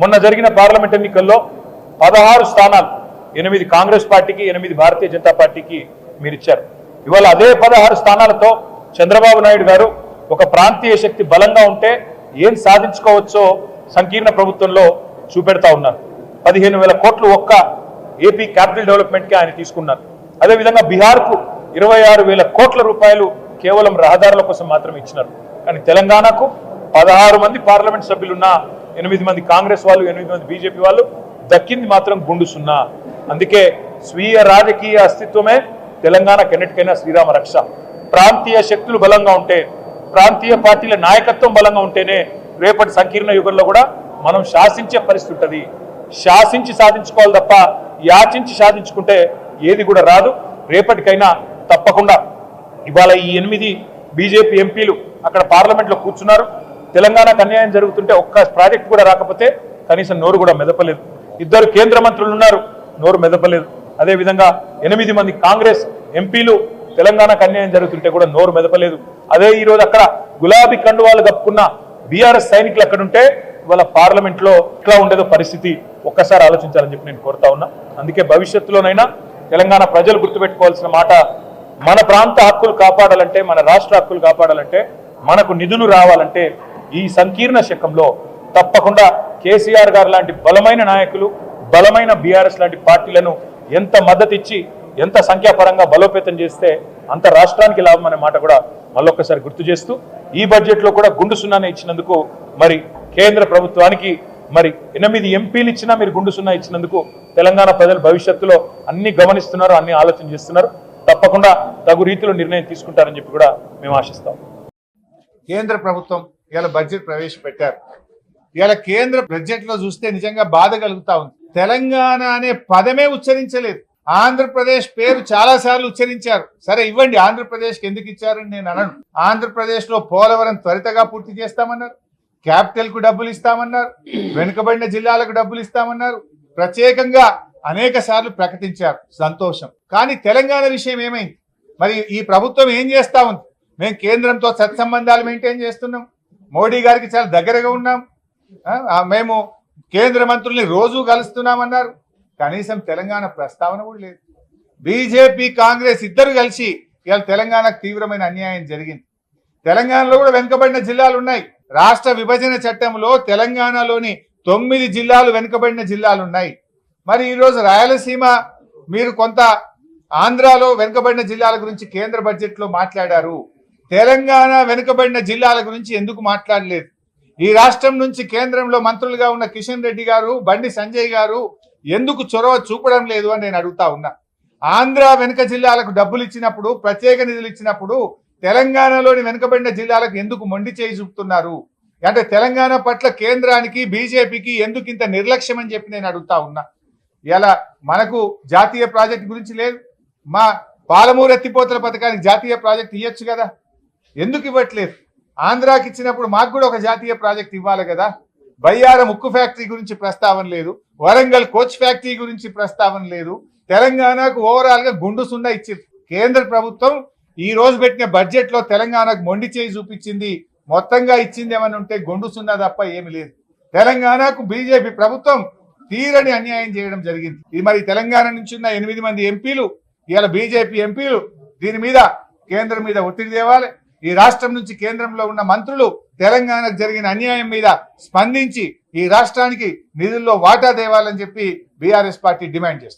మొన్న జరిగిన పార్లమెంట్ ఎన్నికల్లో పదహారు స్థానాలు ఎనిమిది కాంగ్రెస్ పార్టీకి ఎనిమిది భారతీయ జనతా పార్టీకి మీరు ఇచ్చారు. ఇవాళ అదే పదహారు స్థానాలతో చంద్రబాబు నాయుడు గారు ఒక ప్రాంతీయ శక్తి బలంగా ఉంటే ఏం సాధించుకోవచ్చో సంకీర్ణ ప్రభుత్వంలో చూపెడతా ఉన్నారు. పదిహేను వేల కోట్లు ఒక్క ఏపీ క్యాపిటల్ డెవలప్మెంట్కి ఆయన తీసుకున్నారు. అదేవిధంగా బీహార్కు ఇరవై ఆరు వేల కోట్ల రూపాయలు కేవలం రహదారుల కోసం మాత్రమే ఇచ్చినారు. కానీ తెలంగాణకు పదహారు మంది పార్లమెంట్ సభ్యులున్న ఎనిమిది మంది కాంగ్రెస్ వాళ్ళు ఎనిమిది మంది బీజేపీ వాళ్ళు దక్కింది మాత్రం గుండు సున్నా. అందుకే స్వీయ రాజకీయ అస్తిత్వమే తెలంగాణ కెన్నిటికైనా శ్రీరామ రక్ష. ప్రాంతీయ శక్తులు బలంగా ఉంటే ప్రాంతీయ పార్టీల నాయకత్వం బలంగా ఉంటేనే రేపటి సంకీర్ణ యుగంలో కూడా మనం శాసించే పరిస్థితి ఉంటుంది. శాసించి సాధించుకోవాలి తప్ప యాచించి సాధించుకుంటే ఏది కూడా రాదు. రేపటికైనా తప్పకుండా ఇవాళ ఈ ఎనిమిది బీజేపీ ఎంపీలు అక్కడ పార్లమెంట్లో కూర్చున్నారు. తెలంగాణకు అన్యాయం జరుగుతుంటే ఒక్క ప్రాజెక్ట్ కూడా రాకపోతే కనీసం నోరు కూడా మెదపలేదు. ఇద్దరు కేంద్ర మంత్రులు ఉన్నారు నోరు మెదపలేదు. అదేవిధంగా ఎనిమిది మంది కాంగ్రెస్ ఎంపీలు తెలంగాణకు అన్యాయం జరుగుతుంటే కూడా నోరు మెదపలేదు. అదే ఈ రోజు అక్కడ గులాబీ కండువాలు కప్పుకున్న బీఆర్ఎస్ సైనికులు అక్కడుంటే ఇవాళ పార్లమెంట్లో ఎట్లా ఉండేదో పరిస్థితి ఒక్కసారి ఆలోచించాలని చెప్పి నేను కోరుతా ఉన్నా. అందుకే భవిష్యత్తులోనైనా తెలంగాణ ప్రజలు గుర్తుపెట్టుకోవాల్సిన మాట మన ప్రాంత హక్కులు కాపాడాలంటే మన రాష్ట్ర హక్కులు కాపాడాలంటే మనకు నిధులు రావాలంటే ఈ సంకీర్ణ శకంలో తప్పకుండా కేసీఆర్ గారు లాంటి బలమైన నాయకులు బలమైన బీఆర్ఎస్ లాంటి పార్టీలను ఎంత మద్దతు ఇచ్చి ఎంత సంఖ్యాపరంగా బలోపేతం చేస్తే అంత రాష్ట్రానికి లాభం అనే మాట కూడా మళ్ళొక్కసారి గుర్తు చేస్తూ ఈ బడ్జెట్లో కూడా గుండు సున్నానే ఇచ్చినందుకు మరి కేంద్ర ప్రభుత్వానికి మరి ఎనిమిది ఎంపీలు ఇచ్చినా మీరు గుండు సున్నా ఇచ్చినందుకు తెలంగాణ ప్రజలు భవిష్యత్తులో అన్ని గమనిస్తున్నారు అన్ని ఆలోచన చేస్తున్నారు. తప్పకుండా తగు రీతిలో నిర్ణయం తీసుకుంటారని చెప్పి కూడా మేము ఆశిస్తాం. కేంద్ర ప్రభుత్వం ఇవాళ బడ్జెట్ ప్రవేశపెట్టారు. ఇవాళ కేంద్ర బడ్జెట్లో చూస్తే నిజంగా బాధ కలుగుతా ఉంది. తెలంగాణ అనే పదమే ఉచ్చరించలేదు. ఆంధ్రప్రదేశ్ పేరు చాలా సార్లు ఉచ్చరించారు. సరే ఇవ్వండి ఆంధ్రప్రదేశ్కి ఎందుకు ఇచ్చారని నేను అనను. ఆంధ్రప్రదేశ్లో పోలవరం త్వరితగా పూర్తి చేస్తామన్నారు. క్యాపిటల్కు డబ్బులు ఇస్తామన్నారు. వెనుకబడిన జిల్లాలకు డబ్బులు ఇస్తామన్నారు. ప్రత్యేకంగా అనేక సార్లు ప్రకటించారు. సంతోషం. కానీ తెలంగాణ విషయం ఏమైంది? మరి ఈ ప్రభుత్వం ఏం చేస్తా ఉంది? మేము కేంద్రంతో సత్సంబంధాలు మెయింటైన్ చేస్తున్నాం. మోడీ గారికి చాలా దగ్గరగా ఉన్నాం. మేము కేంద్ర మంత్రుల్ని రోజు కలుస్తున్నామన్నారు. కనీసం తెలంగాణ ప్రస్తావన కూడా లేదు. బీజేపీ కాంగ్రెస్ ఇద్దరు కలిసి ఇవాళ తెలంగాణకు తీవ్రమైన అన్యాయం జరిగింది. తెలంగాణలో కూడా వెనుకబడిన జిల్లాలు ఉన్నాయి. రాష్ట్ర విభజన చట్టంలో తెలంగాణలోని తొమ్మిది జిల్లాలు వెనుకబడిన జిల్లాలు ఉన్నాయి. మరి ఈరోజు రాయలసీమ మీరు కొంత ఆంధ్రాలో వెనుకబడిన జిల్లాల గురించి కేంద్ర బడ్జెట్లో మాట్లాడారు. తెలంగాణ వెనుకబడిన జిల్లాల గురించి ఎందుకు మాట్లాడలేదు? ఈ రాష్ట్రం నుంచి కేంద్రంలో మంత్రులుగా ఉన్న కిషన్ రెడ్డి గారు బండి సంజయ్ గారు ఎందుకు చొరవ చూపడం లేదు అని నేను అడుగుతా ఉన్నా. ఆంధ్ర వెనుక జిల్లాలకు డబ్బులు ఇచ్చినప్పుడు ప్రత్యేక నిధులు ఇచ్చినప్పుడు తెలంగాణలోని వెనుకబడిన జిల్లాలకు ఎందుకు మొండి చేయి చూపుతున్నారు? అంటే తెలంగాణ పట్ల కేంద్రానికి బీజేపీకి ఎందుకు ఇంత నిర్లక్ష్యం అని చెప్పి నేను అడుగుతా ఉన్నా. ఇలా మనకు జాతీయ ప్రాజెక్ట్ గురించి లేదు. మా పాలమూరు ఎత్తిపోతల పథకానికి జాతీయ ప్రాజెక్ట్ ఇవ్వచ్చు కదా. ఎందుకు ఇవ్వట్లేదు? ఆంధ్రాకి ఇచ్చినప్పుడు మాకు కూడా ఒక జాతీయ ప్రాజెక్ట్ ఇవ్వాలి కదా. బయ్యారం ఉక్కు ఫ్యాక్టరీ గురించి ప్రస్తావన లేదు. వరంగల్ కోచ్ ఫ్యాక్టరీ గురించి ప్రస్తావన లేదు. తెలంగాణకు ఓవరాల్గా గుండు సున్నా ఇచ్చింది. కేంద్ర ప్రభుత్వం ఈ రోజు పెట్టిన బడ్జెట్లో తెలంగాణకు మొండి చేయి చూపించింది. మొత్తంగా ఇచ్చింది ఏమని ఉంటే గుండు సున్నా తప్ప ఏమి లేదు. తెలంగాణకు బీజేపీ ప్రభుత్వం తీరని అన్యాయం చేయడం జరిగింది. ఇది మరి తెలంగాణ నుంచి ఉన్న ఎనిమిది మంది ఎంపీలు ఇవాళ బీజేపీ ఎంపీలు దీని మీద కేంద్రం మీద ఒత్తిడి తేవాలి. ఈ రాష్ట్రం నుంచి కేంద్రంలో ఉన్న మంత్రులు తెలంగాణకు జరిగిన అన్యాయం మీద స్పందించి ఈ రాష్ట్రానికి నిధుల్లో వాటా దేవాలని చెప్పి బీఆర్ఎస్ పార్టీ డిమాండ్ చేస్తుంది.